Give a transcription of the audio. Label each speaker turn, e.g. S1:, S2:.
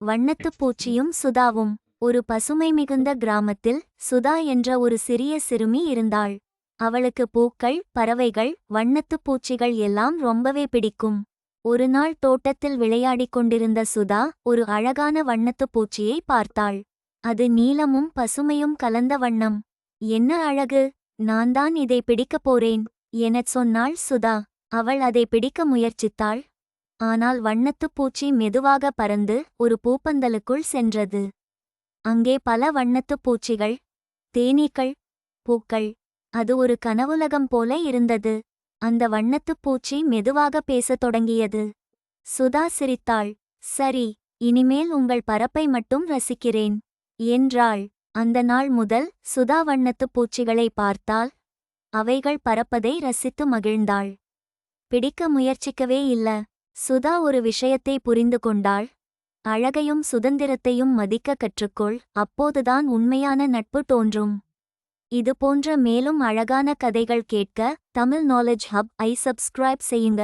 S1: வண்ணத்துப் பூச்சியும் சுதாவும். ஒரு பசுமை மிகுந்த கிராமத்தில் சுதா என்ற ஒரு சிறிய சிறுமி இருந்தாள். அவளுக்கு பூக்கள் பறவைகள் வண்ணத்துப் பூச்சிகள் எல்லாம் ரொம்பவே பிடிக்கும். ஒரு நாள் தோட்டத்தில் விளையாடிக் கொண்டிருந்த சுதா ஒரு அழகான வண்ணத்துப் பூச்சியை பார்த்தாள். அது நீலமும் பசுமையும் கலந்த வண்ணம். என்ன அழகு? நான் தான் இதை பிடிக்கப் போறேன் எனச் சொன்னாள் சுதா. அவள் அதை பிடிக்க முயற்சித்தாள். ஆனால் வண்ணத்துப் பூச்சி மெதுவாக பறந்து ஒரு பூப்பந்தலுக்குள் சென்றது. அங்கே பல வண்ணத்துப் பூச்சிகள் தேனீக்கள் பூக்கள். அது ஒரு கனவுலகம் போல இருந்தது. அந்த வண்ணத்துப் பூச்சி மெதுவாக பேசத் தொடங்கியது. சுதா சிரித்தாள். சரி இனிமேல் உங்கள் பறப்பை மட்டும் ரசிக்கிறேன். என்றாள். அந்த நாள் முதல் சுதா வண்ணத்துப் பூச்சிகளை பார்த்தால் அவைகள் பறப்பதை ரசித்து மகிழ்ந்தாள். பிடிக்க முயற்சிக்கவே இல்ல. சுதா ஒரு விஷயத்தை புரிந்து கொண்டாள். அழகையும் சுதந்திரத்தையும் மதிக்க கற்றுக்கொள் அப்போதுதான் உண்மையான நட்பு தோன்றும். இது போன்ற மேலும் அழகான கதைகள் கேட்க தமிழ் நாலேஜ் ஹப் ஐ சப்ஸ்கிரைப் செய்யுங்க.